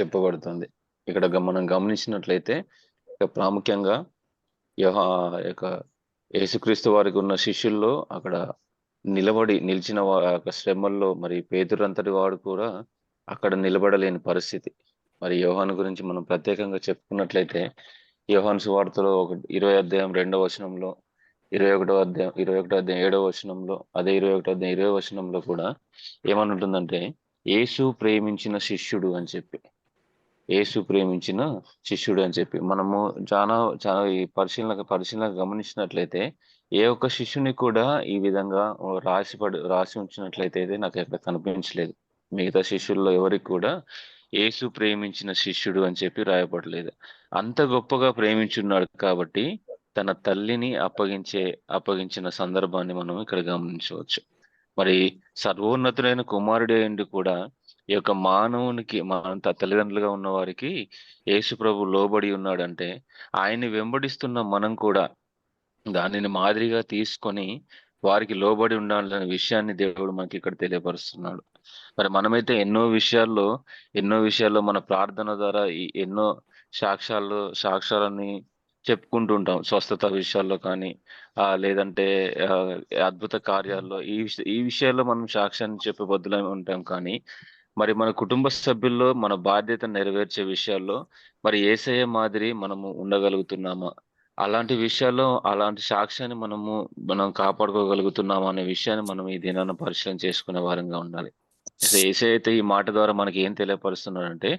చెప్పబడుతుంది. ఇక్కడ మనం గమనించినట్లయితే ప్రాముఖ్యంగా యొక్క యేసుక్రీస్తు వారికి ఉన్న శిష్యుల్లో అక్కడ నిలబడి నిలిచిన యొక్క శ్రమల్లో మరి పేతురంతటి వాడు కూడా అక్కడ నిలబడలేని పరిస్థితి. మరి యోహాన్ గురించి మనం ప్రత్యేకంగా చెప్పుకున్నట్లయితే యోహాన్ సువార్తలో ఒక ఇరవై అధ్యాయం రెండవ వచనంలో ఇరవై ఒకటో అధ్యాయం ఇరవై ఒకటో అధ్యాయం ఏడవ వచనంలో అదే ఇరవై ఒకటో అధ్యాయం ఇరవై వచనంలో కూడా ఏమని ఉంటుందంటే యేసు ప్రేమించిన శిష్యుడు అని చెప్పి. యేసు ప్రేమించిన శిష్యుడు అని చెప్పి. మనము చాలా చాలా ఈ పరిశీలన పరిశీలన గమనించినట్లయితే ఏ ఒక్క శిష్యుని కూడా ఈ విధంగా రాసి పడి రాసి ఉంచినట్లయితే నాకు ఎక్కడ కనిపించలేదు. మిగతా శిష్యుల్లో ఎవరికి కూడా యేసు ప్రేమించిన శిష్యుడు అని చెప్పి రాయబడలేదు. అంత గొప్పగా ప్రేమించున్నాడు కాబట్టి తన తల్లిని అప్పగించే అప్పగించిన సందర్భాన్ని మనం ఇక్కడ గమనించవచ్చు. మరి సర్వోన్నతుడైన కుమారుడే అయింది కూడా ఈ యొక్క మానవునికి మన తల్లిదండ్రులుగా ఉన్న వారికి యేసు ప్రభు లోబడి ఉన్నాడంటే ఆయన్ని వెంబడిస్తున్న మనం కూడా దానిని మాదిరిగా తీసుకొని వారికి లోబడి ఉండాలనే విషయాన్ని దేవుడు మనకి ఇక్కడ తెలియపరుస్తున్నాడు. మరి మనమైతే ఎన్నో విషయాల్లో ఎన్నో విషయాల్లో మన ప్రార్థన ద్వారా ఎన్నో సాక్ష్యాలు సాక్ష్యాలని చెప్పుకుంటూ ఉంటాం. స్వస్థత విషయాల్లో కానీ ఆ లేదంటే అద్భుత కార్యాల్లో ఈ ఈ విషయాల్లో మనం సాక్ష్యాన్ని చెప్పే బద్దులై ఉంటాం కానీ మరి మన కుటుంబ సభ్యుల్లో మన బాధ్యత నెరవేర్చే విషయాల్లో మరి ఏసయ్య మాదిరి మనము ఉండగలుగుతున్నామా? అలాంటి విషయాల్లో అలాంటి సాక్ష్యాన్ని మనము మనం కాపాడుకోగలుగుతున్నామా అనే విషయాన్ని మనం ఈ దినాన్ని పరిశీలన చేసుకునే వారంగా ఉండాలి. అసలు ఏసై అయితే ఈ మాట ద్వారా మనకి ఏం తెలియపరుస్తున్నాడంటే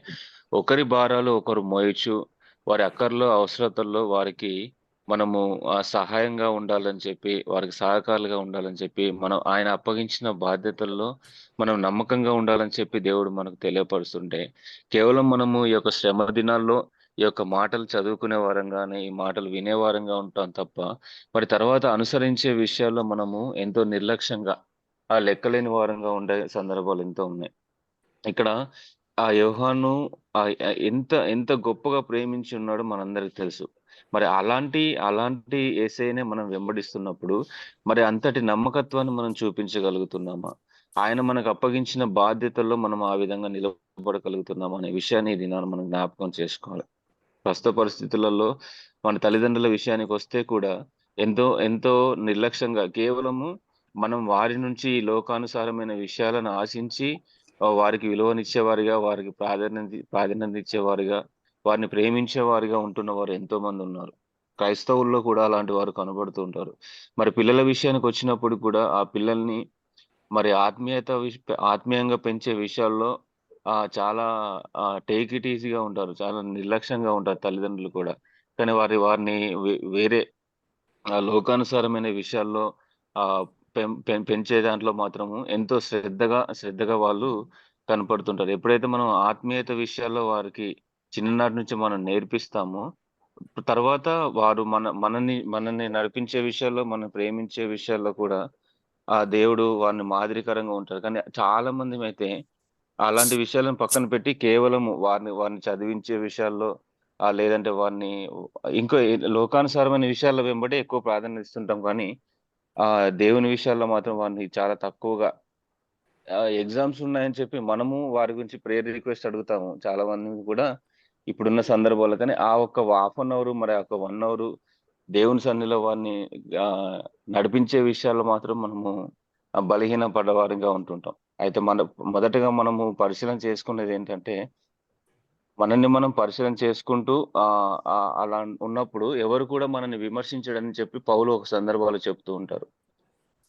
ఒకరి భారాలు ఒకరు మోయచ్చు వారి అక్కర్లో అవసరతల్లో వారికి మనము ఆ సహాయంగా ఉండాలని చెప్పి వారికి సహకారులుగా ఉండాలని చెప్పి మనం ఆయన అప్పగించిన బాధ్యతల్లో మనం నమ్మకంగా ఉండాలని చెప్పి దేవుడు మనకు తెలియపరుస్తుంటే కేవలం మనము ఈ యొక్క శ్రమ దినాల్లో ఈ యొక్క మాటలు చదువుకునే వారంగానే ఈ మాటలు వినేవారంగా ఉంటాం తప్ప మరి తర్వాత అనుసరించే విషయాల్లో మనము ఎంతో నిర్లక్ష్యంగా ఆ లెక్కలేని వారంగా ఉండే సందర్భాలు ఎంతో ఉన్నాయి. ఇక్కడ ఆ యోహాను ఆ ఎంత ఎంత గొప్పగా ప్రేమించి ఉన్నాడో మనందరికి తెలుసు. మరి అలాంటి అలాంటి ఏసైనే మనం వెంబడిస్తున్నప్పుడు మరి అంతటి నమ్మకత్వాన్ని మనం చూపించగలుగుతున్నామా? ఆయన మనకు అప్పగించిన బాధ్యతల్లో మనం ఆ విధంగా నిలబడగలుగుతున్నామా అనే విషయాన్ని ఇది దినాన్ని మనం జ్ఞాపకం చేసుకోవాలి. ప్రస్తుత పరిస్థితులలో మన తల్లిదండ్రుల విషయానికి వస్తే కూడా ఎంతో ఎంతో నిర్లక్ష్యంగా కేవలము మనం వారి నుంచి ఈ లోకానుసారమైన విషయాలను ఆశించి వారికి విలువనిచ్చేవారిగా వారికి ప్రాధాన్యత ప్రాధాన్యత ఇచ్చేవారిగా వారిని ప్రేమించే వారిగా ఉంటున్న వారు ఎంతో మంది ఉన్నారు. క్రైస్తవుల్లో కూడా అలాంటి వారు కనబడుతూ ఉంటారు. మరి పిల్లల విషయానికి వచ్చినప్పుడు కూడా ఆ పిల్లల్ని మరి ఆత్మీయత ఆత్మీయంగా పెంచే విషయాల్లో ఆ చాలా టేక్ ఇట్ ఈజీగా ఉంటారు. చాలా నిర్లక్ష్యంగా ఉంటారు తల్లిదండ్రులు కూడా. కానీ వారి వారిని వే- వేరే ఆ లోకానుసారమైన విషయాల్లో ఆ పెం- పెంచే దాంట్లో మాత్రము ఎంతో శ్రద్ధగా శ్రద్ధగా వాళ్ళు కనపడుతుంటారు. ఎప్పుడైతే మనం ఆత్మీయత విషయాల్లో వారికి చిన్ననాటి నుంచి మనం నేర్పిస్తామో. తర్వాత వారు మన మనని మనల్ని నడిపించే విషయాల్లో మనం ప్రేమించే విషయాల్లో కూడా ఆ దేవుడు వారిని మాదిరికరంగా ఉంటారు కానీ చాలా మంది అయితే అలాంటి విషయాలను పక్కన పెట్టి కేవలం వారిని వారిని చదివించే విషయాల్లో ఆ లేదంటే వారిని ఇంకో లోకానుసారమైన విషయాల వెంబడి ఎక్కువ ప్రాధాన్యత ఇస్తుంటాం. కానీ ఆ దేవుని విషయాల్లో మాత్రం వారిని చాలా తక్కువగా ఎగ్జామ్స్ ఉన్నాయని చెప్పి మనము వారి గురించి ప్రేయర్ రిక్వెస్ట్ అడుగుతాము. చాలా మంది కూడా ఇప్పుడున్న సందర్భాల్లో కానీ ఆ ఒక్క హాఫ్ అన్ అవర్ మరి ఆ ఒక వన్ అవర్ దేవుని సన్నిలో వారిని నడిపించే విషయాల్లో మాత్రం మనము బలహీన పడ్డవారిగా ఉంటుంటాం. అయితే మన మొదటగా మనము పరిశీలన చేసుకునేది ఏంటంటే మనల్ని మనం పరిశీలన చేసుకుంటూ అలా ఉన్నప్పుడు ఎవరు కూడా మనల్ని విమర్శించడని చెప్పి పౌలు ఒక సందర్భాలు చెప్తూ ఉంటారు.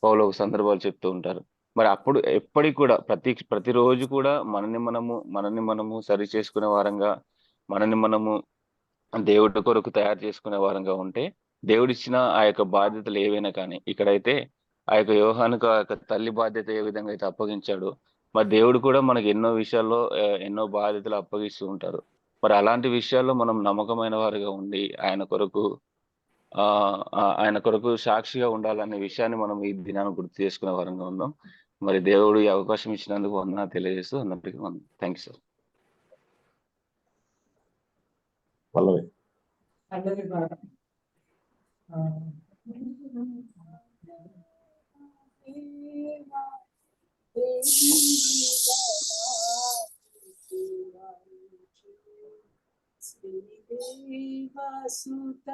పౌలు ఒక సందర్భాలు చెప్తూ ఉంటారు. మరి అప్పుడు ఎప్పటికి కూడా ప్రతి ప్రతిరోజు కూడా మనల్ని మనము మనల్ని మనము సరి చేసుకునే వారంగా మనని మనము దేవుడి కొరకు తయారు చేసుకునే వారంగా ఉంటే దేవుడిచ్చిన ఆ యొక్క బాధ్యతలు ఏవైనా కానీ ఇక్కడైతే ఆ యొక్క యోహానికి ఆ యొక్క తల్లి బాధ్యత ఏ విధంగా అయితే అప్పగించాడు మరి దేవుడు కూడా మనకి ఎన్నో విషయాల్లో ఎన్నో బాధ్యతలు అప్పగిస్తూ ఉంటారు. మరి అలాంటి విషయాల్లో మనం నమ్మకమైన వారిగా ఉండి ఆయన కొరకు ఆ ఆయన కొరకు సాక్షిగా ఉండాలనే విషయాన్ని మనం ఈ దినాన్ని గుర్తు చేసుకునే వారంగా ఉందాం. మరి దేవుడు ఈ అవకాశం ఇచ్చినందుకు వందన తెలియజేస్తూ అందరికీ వందన థ్యాంక్ యూ సార్. పల్లవి అందరి ద్వారా ఆ, శ్రీదేవసుత